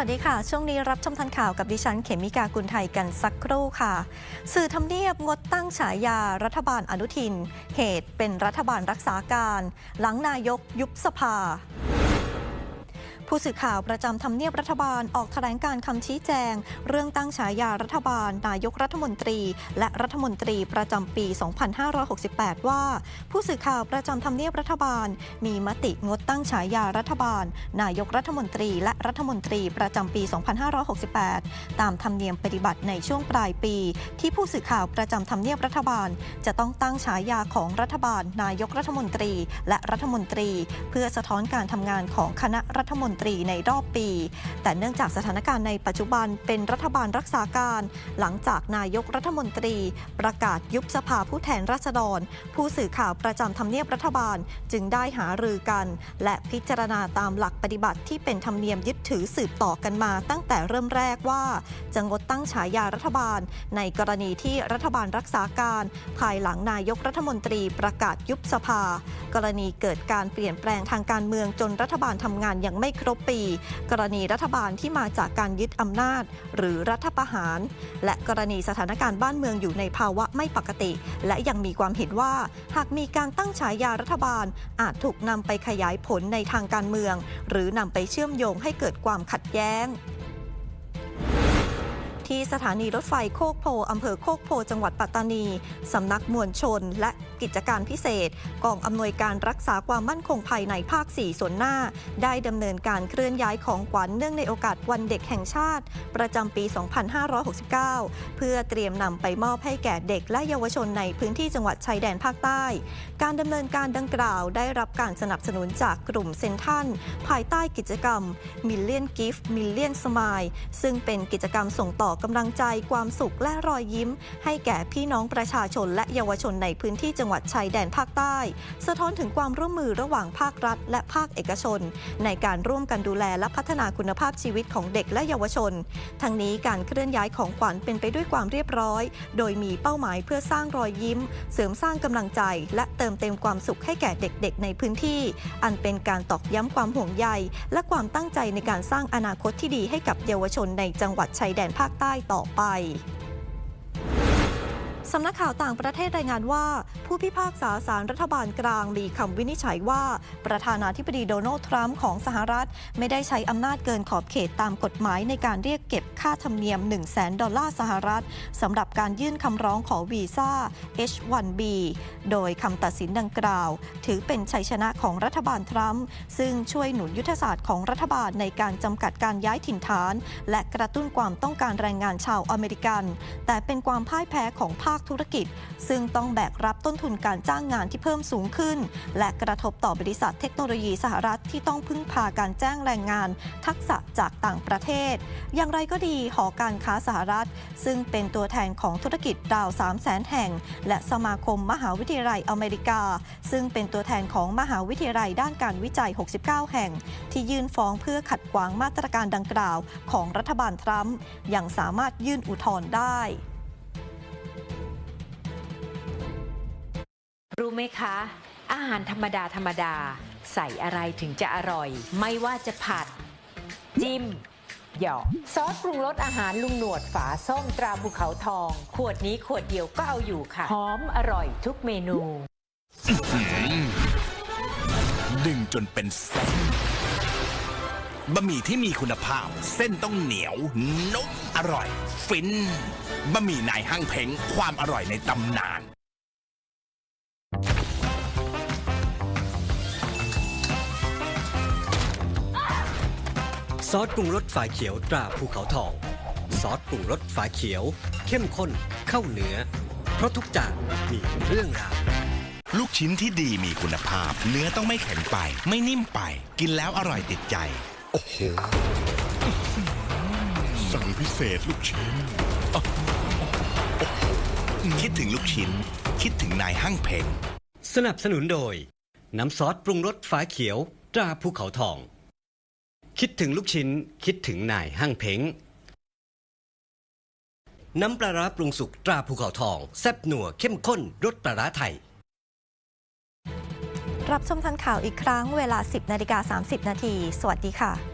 วัสดีค่ะ ช่วงนี้รับชมทันข่าวกับดิฉัน เขมิกากุลไทยกันสักครู่ค่ะ สื่อทำเนียบงดตั้งฉายารัฐบาลอนุทิน เหตุเป็นรัฐบาลรักษาการ หลังนายกยุบสภา ผู้สื่อข่าวประจำทำเนียบรัฐบาลออกแถลงการคำชี้แจง เรื่องตั้งฉายารัฐบาล นายกรัฐมนตรี และรัฐมนตรีประจำปี 2568 ว่า ผู้สื่อข่าวประจำทำเนียบรัฐบาล มีมติงดตั้งฉายารัฐบาล นายกรัฐมนตรี และรัฐมนตรีประจำปี 2568 ตามธรรมเนียมปฏิบัติในช่วงปลายปี ที่ผู้สื่อข่าวประจำทำเนียบรัฐบาล จะต้องตั้งฉายาของรัฐบาล นายกรัฐมนตรี และรัฐมนตรี เพื่อสะท้อนการทำงานของคณะรัฐมนตรีในรอบปี แต่เนื่องจากสถานการณ์ในปัจจุบันเป็นรัฐบาลรักษาการ หลังจากนายกรัฐมนตรีประกาศยุบสภาผู้แทนราษฎร ผู้สื่อข่าวประจำทำเนียบรัฐบาลจึงได้หารือกัน และพิจารณาตามหลักปฏิบัติที่เป็นธรรมเนียมยึดถือสืบต่อกันมา ตั้งแต่เริ่มแรกว่าจะงดตั้งฉายารัฐบาล ในกรณีที่รัฐบาลรักษาการ ภายหลังนายกรัฐมนตรีประกาศยุบสภา กรณีเกิดการเปลี่ยนแปลงทางการเมืองจนรัฐบาลทำงานอย่างไม่ครบปี กรณีรัฐบาลที่มาจากการยึดอำนาจ หรือรัฐประหาร และกรณีสถานการณ์บ้านเมืองอยู่ในภาวะไม่ปกติ และยังมีความเห็นว่า หากมีการตั้งฉายารัฐบาล อาจถูกนำไปขยายผลในทางการเมือง หรือนำไปเชื่อมโยงให้เกิดความขัดแย้ง ที่สถานีรถไฟโคกโพอำเภอโคกโพ จังหวัดปัตตานีสำนักมวลชน และกิจการพิเศษ กองอำนวยการรักษาความมั่นคงภายในภาค 4 ส่วนหน้า ได้ดำเนินการเคลื่อนย้ายของขวัญเนื่องในโอกาสวันเด็กแห่งชาติ ประจำปี 2569 เพื่อเตรียมนำไปมอบให้แก่เด็กและเยาวชนในพื้นที่จังหวัดชายแดนภาคใต้ การดำเนินการดังกล่าวได้รับการสนับสนุนจากกลุ่มเซนทันภายใต้กิจกรรม Million Gift Million Smile ซึ่งเป็นกิจกรรมส่งต่อกำลังใจความสุขและรอยยิ้ม ให้แก่พี่น้องประชาชนและเยาวชนในพื้นที่จังหวัดชายแดนภาคใต้ สะท้อนถึงความร่วมมือระหว่างภาครัฐ และภาคเอกชน ในการร่วมกันดูแลและพัฒนาคุณภาพชีวิตของเด็กและเยาวชน ทั้งนี้การเคลื่อนย้ายของขวัญเป็นไปด้วยความเรียบร้อย โดยมีเป้าหมายเพื่อสร้างรอยยิ้ม เสริมสร้างกำลังใจ และเติมเต็มความสุขให้แก่เด็กๆ ในพื้นที่ อันเป็นการตอกย้ำความห่วงใยและความตั้งใจในการสร้างอนาคตที่ดีให้กับเยาวชนในจังหวัดชายแดนภาคใต้ต้ต่อไป สำนักข่าวต่างประเทศรายงานว่า ผู้พิพากษาศาลรัฐบาลกลางมีคำวินิจฉัยว่า ประธานาธิบดีโดนัลด์ทรัมป์ของสหรัฐ ไม่ได้ใช้อำนาจเกินขอบเขตตามกฎหมายในการเรียกเก็บค่าธรรมเนียม 1 0 0 0 0แดอลลาร์สหรัฐสำหรับการยื่นคำร้องขอวีซ่า H1B โดยคำตัดสินดังกล่าว ถือเป็นชัยชนะของรัฐบาลทรัมป์ซึ่งช่วยหนุนยุทธศาสตร์ของรัฐบาลในการจำกัดการย้ายถิ่นฐาน และกระตุ้นความต้องการแรงงานชาวอเมริกัน แต่เป็นความพ่ายแพ้ของภาคธุรกิจ ซึ่งต้องแบกรับต้นทุนการจ้างงานที่เพิ่มสูงขึ้น และกระทบต่อบริษัทเทคโนโลยีสหรัฐที่ต้องพึ่งพาการจ้างแรงงาน ทักษะจากต่างประเทศ อย่างไรก็ดีหอการค้าสหรัฐ ซึ่งเป็นตัวแทนของธุรกิจราว3 0 0แสนแห่ง และสมาคมมหาวิทยาลัยอเมริกา ซึ่งเป็นตัวแทนของมหาวิทยาลัยด้านการวิจัย 69 แห่ง ที่ยื่นฟ้องเพื่อขัดขวางมาตรการดังกล่าว ของรัฐบาลทรัมป์ยังสามารถยื่นอุทธรณ์ได้ รู้ไหมคะ อาหารธรรมดาธรรมดา ใส่อะไรถึงจะอร่อย ไม่ว่าจะผัด จิ้ม หยอกซอสปรุงรสอาหารลุงหนวดฝาส้มตราภูเขาทอง ขวดนี้ขวดเดียวก็เอาอยู่ค่ะหอมอร่อยทุกเมนูดึงจนเป็นเส้นบะหมี่ที่มีคุณภาพ เส้นต้องเหนียวนุ่มอร่อย ฟินบะหมี่นายห้างเพงความอร่อยในตำนาน ซอสปรุงรสฝาเขียวตราภูเขาทอง ซอสปรุงรสฝาเขียว เข้มข้นเข้าเนื้อ เพราะทุกจานมีเรื่องราวลูกชิ้นที่ดีมีคุณภาพ เนื้อต้องไม่แข็งไป ไม่นิ่มไป กินแล้วอร่อยติดใจ โอ้โห สั่งพิเศษลูกชิ้นอะโอ้โหคิดถึงลูกชิ้น คิดถึงนายห้างเพ็งสนับสนุนโดย น้ำซอสปรุงรสฝาเขียว ตราภูเขาทอง คิดถึงลูกชิ้น คิดถึงนายห้างเพ้ง น้ำปลาร้าปรุงสุกตราภูเขาทอง แซ่บหนัวเข้มข้นรสปลาร้าไทย รับชมทันข่าวอีกครั้งเวลา 10นาฬิกา30 นาที สวัสดีค่ะ